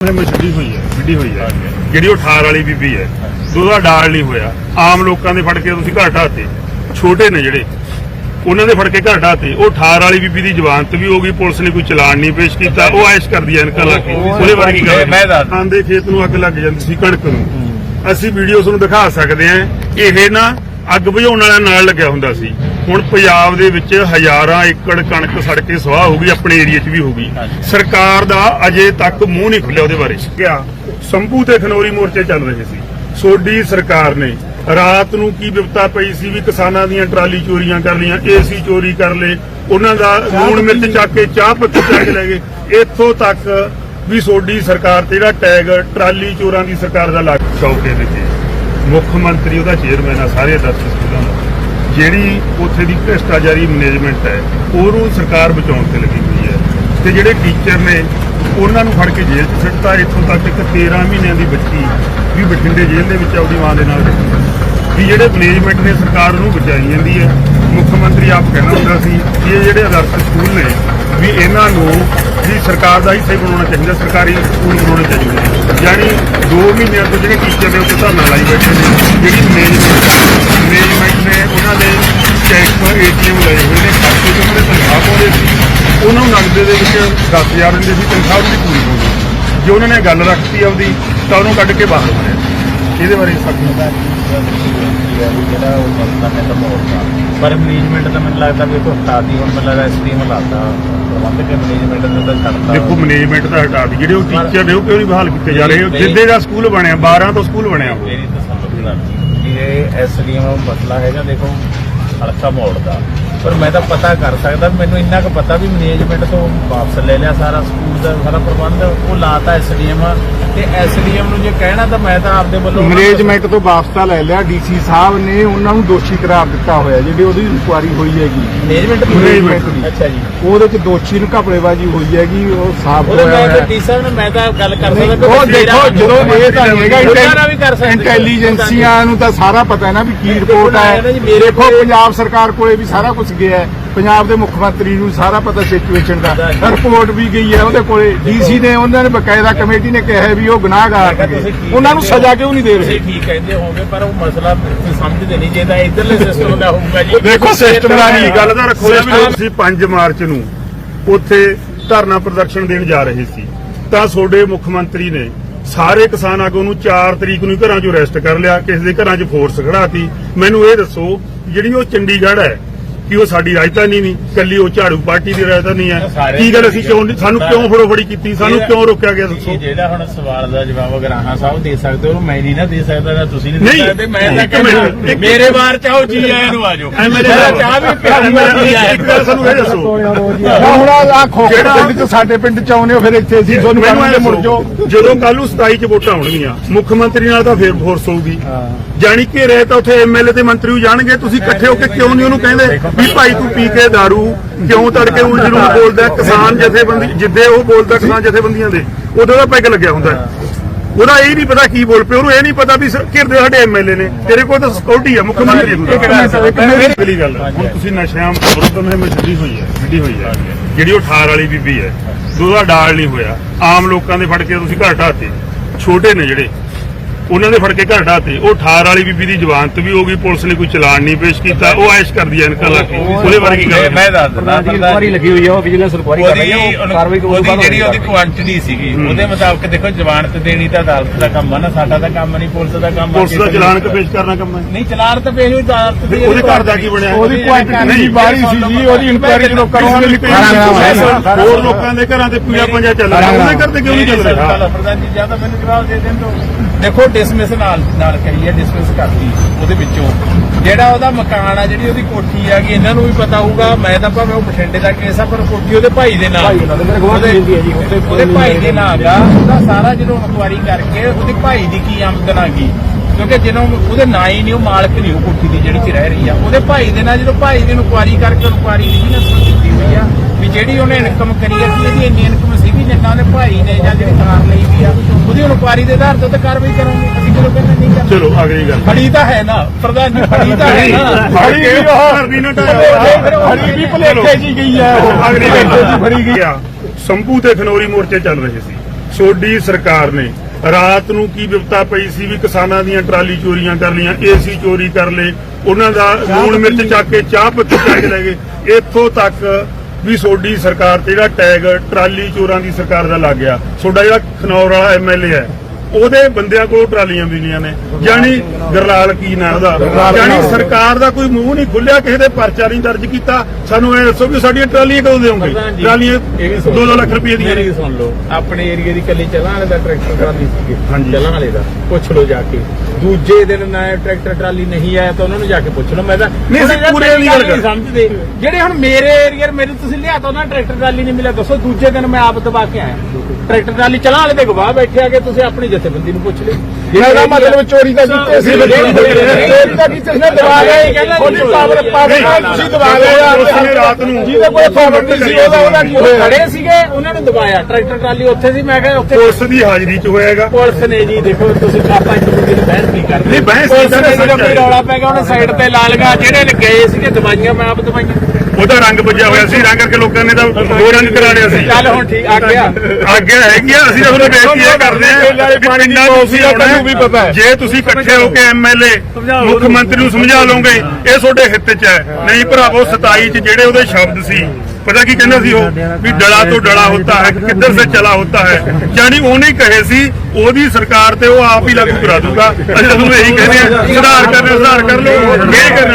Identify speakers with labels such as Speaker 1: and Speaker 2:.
Speaker 1: ਨੇ ਮਛੜੀ ਹੋਈ ਹੈ ਵਿੱਢੀ ਹੋਈ ਹੈ। ਜਿਹੜੀ ਉਹ ਠਾਰ ਵਾਲੀ ਬੀਬੀ ਹੈ ਉਹਦਾ ਡਾਲ ਨਹੀਂ ਹੋਇਆ। ਆਮ ਲੋਕਾਂ ਦੇ ਫੜ ਕੇ ਤੁਸੀਂ ਘਰ ਢਾਤੇ ਛੋਟੇ ਨੇ ਜਿਹੜੇ। ਉਹਨਾਂ ਦੇ ਫੜ ਕੇ ਘਰ ਢਾਤੇ ਉਹ ਠਾਰ ਵਾਲੀ ਬੀਬੀ ਦੀ ਜ਼ਮਾਨਤ ਵੀ ਹੋ ਗਈ। ਪੁਲਿਸ ਨੇ ਕੋਈ ਚਲਾਨ ਨਹੀਂ ਪੇਸ਼ ਕੀਤਾ। ਉਹ ਐਸ਼ ਕਰਦੀ ਐ ਇਨਕਾ ਲਾ ਕੇ ਉਹਦੇ ਬਾਰੇ ਕੀ ਗੱਲ ਆਂਦੇ ਖੇਤ ਨੂੰ ਅੱਗ ਲੱਗ ਜਾਂਦੀ ਸੀ ਕਣਕ ਨੂੰ। ਅਸੀਂ ਵੀਡੀਓ ਤੁਹਾਨੂੰ ਦਿਖਾ ਸਕਦੇ ਹਾਂ। ਇਹ ਨਾ ਅੱਗ ਬੁਝਾਉਣ ਵਾਲਾ ਨਾਲ ਲੱਗਿਆ ਹੁੰਦਾ ਸੀ। ਹੁਣ ਪੰਜਾਬ ਦੇ ਵਿੱਚ ਹਜ਼ਾਰਾਂ ਏਕੜ ਕਣਕ ਸੜ ਕੇ ਸੁਆਹ ਹੋ ਗਈ ਆਪਣੇ ਏਰੀਆ 'ਚ ਵੀ ਹੋ ਗਈ। ਸਰਕਾਰ ਦਾ ਅਜੇ ਤੱਕ ਮੂੰਹ ਨਹੀਂ ਖੁੱਲਿਆ ਉਹਦੇ ਬਾਰੇ। ਕਿਹਾ ਸੰਭੂ ਤੇ ਖਨੌਰੀ ਮੋਰਚੇ ਚੱਲ ਰਹੇ ਸੀ। ਸੋਡੀ ਸਰਕਾਰ ਨੇ ਰਾਤ ਨੂੰ ਕੀ ਵਿਪਤਾ ਪਈ ਸੀ ਵੀ ਕਿਸਾਨਾਂ ਦੀਆਂ ਟਰਾਲੀ ਚੋਰੀਆਂ ਕਰ ਲਈਆਂ ਏਸੀ ਚੋਰੀ ਕਰ ਲਏ ਉਹਨਾਂ ਦਾ ਲੂਣ ਮਿਰਚ ਚੱਕ ਕੇ ਚਾਹ ਪੱਤੀ ਚੱਕ ਲੈ ਗਏ। ਇੱਥੋਂ ਤੱਕ ਵੀ ਸੋਡੀ ਸਰਕਾਰ ਤੇ ਜਿਹੜਾ ਟੈਗ ਟਰਾਲੀ ਚੋਰਾਂ ਦੀ ਸਰਕਾਰ ਦਾ ਲੱਗ ਚੌਕੇ ਦੇ ਕੇ ਮੁੱਖ ਮੰਤਰੀ ਉਹਦਾ ਚੇਅਰਮੈਨ ਆ, ਸਾਰੇ 10 ਸਕੂਲਾਂ ਦਾ। ਜਿਹੜੀ ਉੱਥੇ ਦੀ ਭ੍ਰਿਸ਼ਟਾਚਾਰੀ ਮੈਨੇਜਮੈਂਟ ਹੈ, ਉਹਨੂੰ ਸਰਕਾਰ ਬਚਾਉਣ ਤੇ ਲੱਗੀ ਹੋਈ ਹੈ। ਤੇ ਜਿਹੜੇ ਟੀਚਰ ਨੇ, ਉਹਨਾਂ ਨੂੰ ਫੜ ਕੇ ਜੇਲ੍ਹ 'ਚ ਸਿੱਟਤਾ। ਇੱਥੋਂ ਤੱਕ ਇੱਕ 13 ਮਹੀਨਿਆਂ ਦੀ ਬੱਚੀ ਵੀ ਬਠਿੰਡੇ ਜੇਲ੍ਹ ਦੇ ਵਿੱਚ ਆਪਣੀ ਮਾਂ ਦੇ ਨਾਲ ਵੀ ਜਿਹੜੇ ਮੈਨੇਜਮੈਂਟ ਨੇ, ਸਰਕਾਰ ਉਹਨੂੰ ਬਚਾਈ ਜਾਂਦੀ ਹੈ। ਮੁੱਖ ਮੰਤਰੀ ਆਪ ਕਹਿਣਾ ਹੁੰਦਾ ਸੀ ਕਿ ਇਹ ਜਿਹੜੇ ਆਦਰਸ਼ ਸਕੂਲ ਨੇ, ਵੀ ਇਹਨਾਂ ਨੂੰ ਵੀ ਸਰਕਾਰ ਦਾ ਹਿੱਸਾ ਹੀ ਬਣਾਉਣਾ ਚਾਹੀਦਾ, ਸਰਕਾਰੀ ਸਕੂਲ ਬਣਾਉਣੇ ਚਾਹੀਦੇ ਯਾਨੀ 2 ਮਹੀਨਿਆਂ ਤੋਂ ਜਿਹੜੇ ਟੀਚਰ ਨੇ ਉੱਥੇ ਧਰਨਾ ਲਾਈ ਬੈਠੇ ਨੇ, ਜਿਹੜੀ ਮੈਨੇਜਮੈਂਟ ਮੈਨੇਜਮੈਂਟ ਨੇ ਉਹਨਾਂ ਦੇ ਚੈੱਕ ਏਟੀਐਮ ਲਏ ਹੋਏ ਨੇ ਖਾਤੇ ਤੋਂ ਉਹਨਾਂ ਦੇ ਤਨਖਾਹ ਪਾਉਂਦੇ ਸੀ। ਉਹਨਾਂ ਨੂੰ ਨਗਦੇ ਦੇ ਵਿੱਚ 10000 ਦਿੰਦੇ ਸੀ ਤਨਖਾਹ ਉਹਦੀ ਪੂਰੀ ਹੋਣੀ ਜੇ ਉਹਨਾਂ ਨੇ ਗੱਲ ਰੱਖਤੀ ਆਪਦੀ, ਤਾਂ ਉਹਨੂੰ ਕੱਢ ਕੇ ਬਾਹਰ ਮਾਰਿਆ। ਇਹਦੇ ਬਾਰੇ ਸਭ
Speaker 2: ਜਿਹੜਾ ਉਹ ਮਸਲਾ ਨੇ ਤਾਂ ਮੋੜਦਾ ਪਰ ਮੈਨੇਜਮੈਂਟ ਤਾਂ ਮੈਨੂੰ ਲੱਗਦਾ ਵੀ ਉਹ ਹਟਾਤੀ ਹੁਣ ਮੈਨੂੰ ਲੱਗਦਾ ਐਸਟੀਐਮ ਲਾਤਾ ਪ੍ਰਬੰਧਕ ਮੈਨੇਜਮੈਂਟ ਨੇ ਤਾਂ ਛੱਡਤਾ।
Speaker 1: ਦੇਖੋ ਮੈਨੇਜਮੈਂਟ ਦਾ ਹਟਾ ਦੀ ਜਿਹੜੇ ਉਹ ਟੀਚਰ ਨੇ ਉਹ ਕਿਉਂ ਨਹੀਂ ਬਹਾਲ ਕੀਤੇ ਜਾ ਰਹੇ? ਜਿੱਦੇ ਦਾ ਸਕੂਲ ਬਣਿਆ 12 ਤੋਂ ਸਕੂਲ ਬਣਿਆ ਉਹ।
Speaker 2: ਮੇਰੀ ਤਸੱਲੀ ਨਾਲ ਇਹ ਐਸਡੀਐਮ ਮਸਲਾ ਹੈਗਾ ਦੇਖੋ ਹਲਕਾ ਮੋੜਦਾ ਪਰ ਮੈਂ ਤਾਂ ਪਤਾ ਕਰ ਸਕਦਾ ਮੈਨੂੰ ਇੰਨਾ ਕੁ ਪਤਾ ਵੀ ਮੈਨੇਜਮੈਂਟ ਤੋਂ ਵਾਪਸ ਲੈ ਲਿਆ ਸਾਰਾ ਸਕੂਲ ਦਾ ਸਾਰਾ ਪ੍ਰਬੰਧ ਉਹ ਲਾਤਾ ਐਸਡੀਐਮ ਤੇ ਐਸਡੀਐਮ ਨੂੰ ਜੇ ਕਹਿਣਾ ਤਾਂ ਮੈਂ ਤਾਂ ਆਪਦੇ ਵੱਲੋਂ
Speaker 3: ਮੈਨੇਜਮੈਂਟ ਤੋਂ ਵਾਪਸਾ ਲੈ ਲਿਆ ਡੀਸੀ ਸਾਹਿਬ ਨੇ ਉਹਨਾਂ ਨੂੰ ਦੋਸ਼ੀ ਕਰਾਰ ਦਿੱਤਾ ਹੋਇਆ ਜਿਹੜੀ ਉਹਦੀ ਇਨਕੁਆਰੀ ਹੋਈ ਹੈਗੀ।
Speaker 2: ਮੈਨੇਜਮੈਂਟ
Speaker 3: ਮੈਨੇਜਮੈਂਟ ਦੀ।
Speaker 2: ਅੱਛਾ ਜੀ।
Speaker 3: ਉਹਦੇ ਚ ਦੋਸ਼ੀ ਨੂੰ ਘਪਲੇਬਾਜ਼ੀ ਹੋਈ ਹੈਗੀ ਉਹ ਸਾਫ਼
Speaker 2: ਉਹਦੇ
Speaker 3: ਹੋਇਆ
Speaker 2: ਮੈਂ
Speaker 3: ਹੋਇਆ।
Speaker 2: ਤੇ ਟੀ ਸਾਹਿਬ ਨੇ ਮੈਂ ਤਾਂ ਗੱਲ ਕਰ ਸਕਦਾ
Speaker 3: ਉਹ ਦੇਖੋ ਜਦੋਂ ਇਹ ਤਾਂ ਹੈਗਾ
Speaker 2: ਨਾਲ
Speaker 3: ਇੰਟੈਲੀਜੈਂਸੀਆਂ ਨੂੰ ਤਾਂ ਸਾਰਾ ਪਤਾ ਹੈ ਨਾ ਵੀ ਕੀ ਰਿਪੋਰਟ ਹੈ। ਦੇਖੋ ਪੰਜਾਬ ਸਰਕਾਰ ਕੋਲੇ ਵੀ ਸਾਰਾ ਕੁਝ ਗਿਆ ਹੈ। ਪੰਜਾਬ ਦੇ ਮੁੱਖ ਮੰਤਰੀ ਨੂੰ ਸਾਰਾ ਪਤਾ ਸਿਚੁਏਸ਼ਨ ਦਾ। ਰਿਪੋਰਟ ਵੀ ਗਈ ਹੈ ਉਹਦੇ ਕੋਲੇ। ਡੀਸੀ ਨੇ ਉਹਨਾਂ ਨੇ ਬਕਾਇਦਾ ਕਮੇਟੀ ਨੇ ਕਿਹਾ ਵੀ ਉਹ ਗੁਨਾਹਗਾਰ ਨੇ। ਉਹਨਾਂ ਨੂੰ ਸਜ਼ਾ ਕਿਉਂ ਨਹੀਂ ਦੇ ਰਹੇ?
Speaker 2: ਠੀਕ ਕਹਿੰਦੇ ਹੋਗੇ ਪਰ ਉਹ ਮਸਲਾ ਸਮਝਦੇ ਨਹੀਂ। ਜੇ ਤਾਂ ਇਧਰਲੇ ਸਿਸਟਮ ਦਾ ਹੋਊਗਾ ਜੀ।
Speaker 3: ਦੇਖੋ system ਦਾ ਨਹੀਂ,
Speaker 1: ਗੱਲ ਤਾਂ ਰੱਖੋ ਤੁਸੀਂ 5 ਮਾਰਚ ਨੂੰ ਉੱਥੇ ਧਰਨਾ ਪ੍ਰਦਰਸ਼ਨ ਦੇਣ ਜਾ ਰਹੇ ਸੀ। ਤਾਂ ਤੁਹਾਡੇ ਮੁੱਖ ਮੰਤਰੀ ਨੇ ਸਾਰੇ ਕਿਸਾਨ ਆਗੂ ਨੂੰ 4 ਤਰੀਕ ਨੂੰ ਹੀ ਘਰਾਂ 'ਚੋਂ ਅਰੈਸਟ ਕਰ ਲਿਆ। ਕਿਸੇ ਦੇ ਘਰਾਂ 'ਚ ਫੋਰਸ ਖੜਾਤੀ ਮੈਨੂੰ ਇਹ ਦੱਸੋ ਜਿਹੜੀ ਉਹ ਚੰਡੀਗੜ੍ਹ ਹੈ ਕਿ ਉਹ ਸਾਡੀ ਰਾਜਧਾਨੀ ਨਹੀਂ ਕੱਲੀ ਉਹ ਝਾੜੂ ਪਾਰਟੀ ਦੀ ਰਾਜਧਾਨੀ ਹੈ। ਕੀ ਗੱਲ ਅਸੀਂ ਕਿਉਂ ਸਾਨੂੰ ਕਿਉਂ ਫੜੋਫੜੀ ਕੀਤੀ? ਸਾਨੂੰ ਕਿਉਂ ਰੋਕਿਆ ਗਿਆ ਦੱਸੋ?
Speaker 2: ਜਿਹੜਾ ਹੁਣ ਸਵਾਲ ਦਾ ਜਵਾਬ ਅਗਰ ਆਹਾਂ ਸਾਹਿਬ ਦੇ ਸਕਦੇ ਹੋ ਮੈਂ ਨਹੀਂ ਨਾ ਦੇ ਸਕਦਾ ਨਾ ਤੁਸੀਂ ਨਹੀਂ ਦੇ। ਸਕਦੇ ਮੈਂ ਤਾਂ ਕਹਿੰਦਾ ਮੇਰੇ ਵਾਰ ਚਾਹੋ ਜੀ ਆਇਆਂ ਨੂੰ ਆਜੋ
Speaker 1: ਐਮਐਲਏ
Speaker 2: ਮੇਰਾ ਚਾਹ ਵੀ ਪਿਆਰੀ ਆਇਆਂ
Speaker 1: ਇੱਕ ਗੱਲ ਸਾਨੂੰ ਇਹ ਦੱਸੋ।
Speaker 3: ਹੁਣ ਆ ਖੋਖਰ
Speaker 1: ਜਿਹੜਾ-
Speaker 3: ਪਿੰਡ ਚ ਸਾਡੇ ਪਿੰਡ ਚ ਆਉਨੇ ਹੋ ਫਿਰ ਇੱਥੇ ਅਸੀਂ ਤੁਹਾਨੂੰ ਕਹਿੰਦੇ ਮੁੜ ਜਾਓ।
Speaker 1: ਜਦੋਂ ਕੱਲ ਨੂੰ 27 ਚ ਵੋਟਾਂ ਹੋਣਗੀਆਂ ਮੁੱਖ ਮੰਤਰੀ ਨਾਲ ਤਾਂ ਫੇਰ ਫੋਰਸ ਹੋਊਗੀ ਜਾਣੀ ਕਿ ਰਹੇ ਤਾਂ ਉੱਥੇ ਐਮਐਲਏ ਤੇ ਮੰਤਰੀ ਵੀ ਜਾਣਗੇ ਤੁਸੀਂ ਇਕੱਠੇ ਹੋ ਕੇ ਕਿਉਂ ਨਹੀਂ ਉਹਨੂੰ ਕਹਿੰਦੇ? ਵੀ ਭਾਈ ਤੂੰ ਪੀ ਕੇ दारू ਕਿਉਂ ਤੜਕੇ ਉਲਝ ਨੂੰ ਬੋਲਦਾ ਕਿਸਾਨ ਜਥੇਬੰਦੀ ਜਿੱਦੇ ਉਹ ਬੋਲਦਾ ਕਿਸਾਨ ਜਥੇਬੰਦੀਆਂ ਦੇ ਉਦੋਂ ਦਾ ਪੈਗ ਲੱਗਿਆ ਹੁੰਦਾ ਹੈ। ਉਹਦਾ ਇਹ ਨਹੀਂ ਪਤਾ ਕੀ ਬੋਲ ਪਿਆ ਉਹਨੂੰ ਇਹ ਨਹੀਂ ਪਤਾ ਵੀ ਘਿਰਦੇ ਸਾਡੇ ਐਮਐਲਏ ਨੇ ਤੇਰੇ ਕੋਲ ਤਾਂ ਸਿਕਿਉਰਿਟੀ ਆ ਮੁੱਖ ਮੰਤਰੀ
Speaker 3: ਮਿੰਟ।
Speaker 1: ਪਹਿਲੀ ਗੱਲ ਹੁਣ ਤੁਸੀਂ ਨਸ਼ਿਆਂ ਵਿਰੁੱਧ ਮੁਹਿੰਮ ਛੱਡੀ ਹੋਈ ਹੈ ਛੱਡੀ ਹੋਈ ਹੈ ਜਿਹੜੀ ਉਹ ਠਾਰ ਵਾਲੀ ਬੀਬੀ ਹੈ ਉਹਦਾ ਡਾਲ ਨਹੀਂ ਹੋਇਆ ਆਮ ਲੋਕਾਂ ਦੇ ਫੜ ਕੇ ਤੁਸੀਂ ਘਰ ਢਾਤੇ ਛੋਟੇ ਨੇ ਜਿਹੜੇ ਉਹਨਾਂ ਦੇ ਫੜ ਕੇ ਘਰ ਢਾਤੇ ਉਹ ਠਾਰ ਵਾਲੀ ਬੀਬੀ ਦੀ ਜ਼ਮਾਨਤ ਵੀ ਹੋ ਗਈ ਪੁਲਿਸ ਨੇ ਕੋਈ ਚਲਾਨ ਨਹੀਂ ਪੇਸ਼ ਕੀਤਾ। ਉਹ ਐਸ਼ ਕਰਦੀ ਐ ਇਨਕਾ ਲਾ ਕੇ ਉਹਦੇ ਬਾਰੇ ਕੀ ਗੱਲ
Speaker 2: ਮੈਂ ਦੱਸ ਦਿੰਦਾ
Speaker 4: ਇਨਕੁਆਰੀ ਲੱਗੀ ਹੋਈ ਹੈ ਉਹ ਵਿਜੀਲੈਂਸ ਇਨਕੁਆਰੀ ਕਰ ਰਹੀ ਹੈ ਕਾਰਵਾਈ
Speaker 2: ਜਿਹੜੀ ਉਹਦੀ ਕੁਆਂਟੀਟੀ ਸੀਗੀ ਉਹਦੇ ਮੁਤਾਬਕ ਦੇਖੋ ਜ਼ਮਾਨਤ ਦੇਣੀ ਤਾਂ ਅਦਾਲਤ ਦਾ ਕੰਮ ਆ ਨਾ ਸਾਡਾ ਤਾਂ ਕੰਮ ਨਹੀਂ ਪੁਲਿਸ ਦਾ ਕੰਮ ਆ
Speaker 1: ਪੁਲਿਸ ਦਾ ਚਲਾਨ ਕਿ ਪੇਸ਼ ਕਰਨਾ ਕੰਮ ਹੈ
Speaker 2: ਨਹੀਂ ਚਲਾਨ ਤਾਂ ਪੇਸ਼ ਹੋਈ ਅਦਾਲਤ ਦੀ
Speaker 1: ਉਹਦੇ ਘਰ ਦਾ ਕੀ ਬਣਿਆ।
Speaker 3: ਉਹਦੀ ਕੁਆਂਟੀਟੀ ਦੀ ਬਾਰੀ ਸੀ ਜੀ ਉਹਦੀ ਇਨਕੁਆਇਰੀ ਜਦੋਂ ਕਰੋਗੇ
Speaker 1: ਹੋਰ ਲੋਕਾਂ ਦੇ ਘਰਾਂ ਤੇ ਪੂਜਾ ਪੰਜਾ ਚੱਲ ਰਿਹਾ। ਉਹਦੇ ਘਰ ਤੇ ਕਿਉਂ ਨਹੀਂ ਚੱਲ ਰਿਹਾ?
Speaker 2: ਪ੍ਰਧਾਨ ਜੀ ਜਾਂ ਤਾਂ ਮੈਨੂੰ ਜਵਾਬ ਦੇ ਦੇਣ ਦਿਓ। ਦੇਖੋ ਡਿਸਮਿਸ ਨਾਲ ਨਾਲ ਕਰੀ ਹੈ ਡਿਸਮਿਸ ਕਰਤੀ। ਉਹਦੇ ਵਿੱਚੋਂ। ਜਿਹੜਾ ਉਹਦਾ ਮਕਾਨ ਆ ਜਿਹੜੀ ਉਹਦੀ ਕੋਠੀ ਆ ਕਿ ਇਹਨਾਂ ਨੂੰ ਵੀ ਪਤਾ ਹੋਊਗਾ ਮੈਂ ਤਾਂ ਭਾਵੇਂ ਉਹ ਬਠਿੰਡੇ ਦਾ ਕੇਸ ਆ ਪਰ ਕੋਠੀ ਉਹਦੇ ਭਾਈ ਦੇ ਨਾਮ ਉਹਦੇ ਭਾਈ ਦੇ ਨਾਮ ਦਾ ਉਹਦਾ ਸਾਰਾ ਜਦੋਂ ਇਨਕੁਆਰੀ ਕਰਕੇ ਉਹਦੇ ਭਾਈ ਦੀ ਕੀ ਆਮਦਨ ਆ ਗਈ? ਕਿਉਂਕਿ ਜਦੋਂ ਉਹਦੇ ਨਾਂ ਹੀ ਨਹੀਂ ਉਹ ਮਾਲਕ ਨਹੀਂ ਉਹ ਕੋਠੀ ਦੀ ਜਿਹੜੀ ਚ ਰਹਿ ਰਹੀ ਆ। ਉਹਦੇ ਭਾਈ ਦੇ ਨਾਲ ਜਦੋਂ ਭਾਈ ਦੀ ਇਨਕੁਆਰੀ ਕਰਕੇ ਇਨਕੁਆਰੀ ਦੀ ਬਿਜ਼ਨਸ ਕੀਤੀ ਹੋਈ ਆ ਵੀ ਜਿਹੜੀ ਉਹਨੇ ਇਨਕਮ ਕਰੀ ਆ ਕਿ ਇਹਦੀ ਇੰਨੀ ਇਨਕਮ ਸੀਗੀ ਜਿੰਨਾ ਉਹਦੇ ਭਾਈ ਨੇ ਜਾਂ ਜਿਹੜੀ ਕਾਰ ਲਈ ਵੀ ਆ ਇਨਕੁਆਰੀ ਦੇ ਆਧਾਰ ਤੇ ਕਾਰਵਾਈ ਕਰਾਂਗੇ। ਅਸੀਂ ਕਿਉਂ ਕਹਿੰਦੇ ਨਹੀਂ ਕਰਦੇ
Speaker 1: ਚਲੋ ਅਗਲੀ ਗੱਲ।
Speaker 2: ਫੜੀ ਤਾਂ ਹੈ ਨਾ ਪ੍ਰਧਾਨ ਜੀ ਫੜੀ ਤਾਂ ਹੈ ਨਾ।
Speaker 1: ਫੜੀ ਵੀ ਉਹ ਕਰਦੀ ਨਾ
Speaker 3: ਹਰੀ ਵੀ ਭਲੇਖੇ ਜੀ ਗਈ ਹੈ। ਉਹ
Speaker 1: ਅਗਲੀ ਗੱਲ। ਫੜੀ ਗਈ ਆ। ਸੰਭੂ ਤੇ ਖਨੌਰੀ ਮੋਰਚੇ ਚੱਲ ਰਹੇ ਸੀ। ਸੋਡੀ ਸਰਕਾਰ ਨੇ ਰਾਤ ਨੂੰ ਕੀ ਵਿਪਤਾ ਪਈ ਸੀ ਵੀ ਕਿਸਾਨਾਂ ਦੀਆਂ ਟਰਾਲੀ ਚੋਰੀਆਂ ਕਰ ਲੀਆਂ ਏਸੀ ਚੋਰੀ ਕਰ ਲਏ ਉਹਨਾਂ ਦਾ ਲੂਣ ਮਿਰਚ ਚੱਕ ਕੇ ਚਾਹ ਪੱਤੀ ਚੱਕ ਲੈ ਗਏ। ਇੱਥੋਂ ਤੱਕ ਵੀ ਸੋਡੀ ਸਰਕਾਰ ਤੇ ਜਿਹੜਾ ਟੈਗ ਟਰਾਲੀ ਚੋਰਾਂ ਦੀ ਸਰਕਾਰ ਦਾ ਲੱਗ ਗਿਆ। ਸੋਡਾ ਜਿਹੜਾ ਖਨੌਰ ਵਾਲਾ ਐਮਐਲਏ ਹੈ ਉਹਦੇ ਬੰਦਿਆਂ ਕੋਲ ਟਰਾਲੀਆਂ ਵੀ ਨੇ। ਜਾਨੀ ਗਰਲਾਲ ਕੀ ਨਾਂ ਉਹਦਾ ਜਾਨੀ ਸਰਕਾਰ ਦਾ ਕੋਈ ਮੂੰਹ ਨਹੀਂ ਖੁੱਲਿਆ ਕਿਸੇ ਦੇ ਪਰਚਾ ਨਹੀਂ ਦਰਜ ਕੀਤਾ। ਸਾਨੂੰ ਇਹ ਦੱਸੋ ਵੀ ਸਾਡੀਆਂ ਟਰਾਲੀਆਂ ਕਦੋਂ ਦੇਵੋਗੇ? ਟਰਾਲੀਆਂ
Speaker 2: ਇਹ ਵੀ ਸੁਣ
Speaker 1: 2 ਲੱਖ ਰੁਪਏ ਦੀਆਂ
Speaker 2: ਮੇਰੀ ਸੁਣ ਲਓ। ਆਪਣੇ ਏਰੀਆ ਦੀ ਕੱਲੀ ਚਲਾਂ ਵਾਲੇ ਦਾ ਟਰੈਕਟਰ ਟਰਾਲੀ ਸੀਗੇ
Speaker 1: ਹਾਂਜੀ।
Speaker 2: ਚਲਾਂ ਵਾਲੇ ਦਾ। ਪੁੱਛ ਲਓ ਜਾ ਕੇ। ਦੂਜੇ ਦਿਨ ਨਾ ਟਰੈਕਟਰ ਟਰਾਲੀ ਨਹੀਂ ਆਇਆ ਤਾਂ ਉਹਨਾਂ ਨੂੰ ਜਾ ਕੇ ਪੁੱਛ ਲਓ। ਮੈਂ ਤਾਂ
Speaker 1: ਨਹੀਂ, ਅਸੀਂ
Speaker 2: ਹੁਣ ਇਹ
Speaker 1: ਪੂਰੇ ਦੀ ਗੱਲ
Speaker 2: ਨਹੀਂ
Speaker 1: ਕਰ-
Speaker 2: ਸਮਝਦੇ। ਜਿਹੜੇ ਹੁਣ ਮੇਰੇ ਏਰੀਆ ਮੇਰੇ ਤੁਸੀਂ ਲਿਆ ਤਾਂ ਉਹਨਾਂ ਟਰੈਕਟਰ ਟਰਾਲੀ ਨਹੀਂ ਮਿਲਿਆ ਦੱਸੋ ਦੂਜੇ ਦਿਨ ਮੈਂ ਆਪ ਦਬਾ ਕੇ ਆਇਆ। ਟਰੈਕਟਰ ਟਰਾਲੀ ਚਲਾਂ ਵਾਲੇ ਦੇ ਗਵਾਹ ਬੈਠੇ ਆਗੇ ਤੁਸੀਂ ਆਪਣੀ ਜਥੇਬੰਦੀ ਨੂੰ ਪੁੱਛ ਲਿਓ।
Speaker 3: ਇਹਦਾ ਮਤਲਬ ਚੋਰੀ ਦਾ ਕੀਤੇ ਸੀ ਚੋਰੀ ਦਾ ਕੀਤੇ ਸੀ ਨਾ ਦਬਾ ਗਏ ਉਹਦੀ ਪਾਵਰ ਪਾਵਰ ਨਾਲ ਤੁਸੀਂ ਦਬਾ ਗਏ
Speaker 1: ਉਸ ਨੇ ਰਾਤ ਨੂੰ
Speaker 3: ਜਿਹਦੇ ਕੋਲ ਪਾਵਰ ਨਹੀਂ ਸੀ ਉਹਦਾ ਉਹਦਾ ਕੀ
Speaker 2: ਉਹ
Speaker 3: ਹੋਇਆ?
Speaker 2: ਖੜੇ ਸੀਗੇ ਉਹਨਾਂ ਨੂੰ ਦਬਾਇਆ ਟਰੈਕਟਰ ਟਰਾਲੀ ਉੱਥੇ ਸੀ ਮੈਂ ਕਿਹਾ ਉੱਥੇ
Speaker 1: ਪੁਲਿਸ ਦੀ ਹਾਜ਼ਰੀ 'ਚ ਹੋਇਆਗਾ।
Speaker 2: ਪੁਲਿਸ ਨੇ ਜੀ ਦੇਖੋ ਤੁਸੀਂ ਬਹਿਸ ਨਹੀਂ ਕਰਦੇ
Speaker 1: ਨਹੀਂ, ਬਹਿਸ
Speaker 2: ਪੁਲਿਸ
Speaker 1: ਨਹੀਂ
Speaker 2: ਨੇ
Speaker 1: ਕਰਨਾ
Speaker 2: ਜਦੋਂ ਕੋਈ
Speaker 1: ਚਾਹੀਦਾ।
Speaker 2: ਰੌਲਾ ਪੈ ਗਿਆ ਉਹਨੇ ਸਾਈਡ ਤੇ ਲਾ ਲਗਾ ਜਿਹੜੇ ਨੇ ਗਏ ਸੀਗੇ ਦਵਾਈਆਂ ਮੈਂ ਆਪ ਦਵਾਈਆਂ।
Speaker 1: ਉਹਦਾ ਰੰਗ ਵੱਜਿਆ ਹੋਇਆ ਸੀ ਰੰਗ ਕਰਕੇ ਲੋਕਾਂ ਨੇ ਤਾਂ ਦੋ ਰੰਗ ਕਰਾ ਲਿਆ ਸੀ।
Speaker 2: ਚੱਲ ਹੁਣ ਠੀਕ ਆ ਗਿਆ।
Speaker 1: ਅੱਗੇ ਹੈਗੀ ਆ ਅਸੀਂ ਤਾਂ ਤੁਹਾਨੂੰ ਬੇਨਤੀ ਇਹ ਕਰਦੇ ਆ
Speaker 3: ਦੀ
Speaker 1: ਪਿੰਡਾਂ
Speaker 3: ਤੁਹਾਨੂੰ ਵੀ ਪਤਾ ਹੈ।
Speaker 1: ਜੇ ਤੁਸੀਂ ਇਕੱਠੇ ਹੋ ਕੇ ਐਮਐਲਏ ਮੁੱਖ ਮੰਤਰੀ ਨੂੰ ਸਮਝਾ ਲਓਗੇ ਇਹ ਤੁਹਾਡੇ ਹਿੱਤ 'ਚ ਹੈ। ਨਹੀਂ ਭਰਾਵੋ 27 'ਚ ਜਿਹੜੇ ਉਹਦੇ ਸ਼ਬਦ ਸੀ ਪਤਾ ਕੀ ਕਹਿੰਦਾ ਸੀ ਉਹ? ਵੀ ਡਲਾ ਤੋਂ ਡਲਾ ਹੁੰਦਾ ਹੈ ਕਿੱਧਰ ਸੇ ਚਲਾ ਹੁੰਦਾ ਹੈ। ਯਾਨੀ ਉਹਨੇ ਕਹੇ ਸੀ ਉਹਦੀ ਸਰਕਾਰ ਤੇ ਉਹ ਆਪ ਹੀ ਲਾਗੂ ਕਰਾ ਦੂਗਾ। ਅਸੀਂ ਤੁਹਾਨੂੰ ਇਹੀ ਕਹਿੰਦੇ ਆ ਸੁਧਾਰ ਕਰਨਾ ਸੁਧਾਰ ਕਰ ਲਓ ਇਹ ਕਰਨਾ।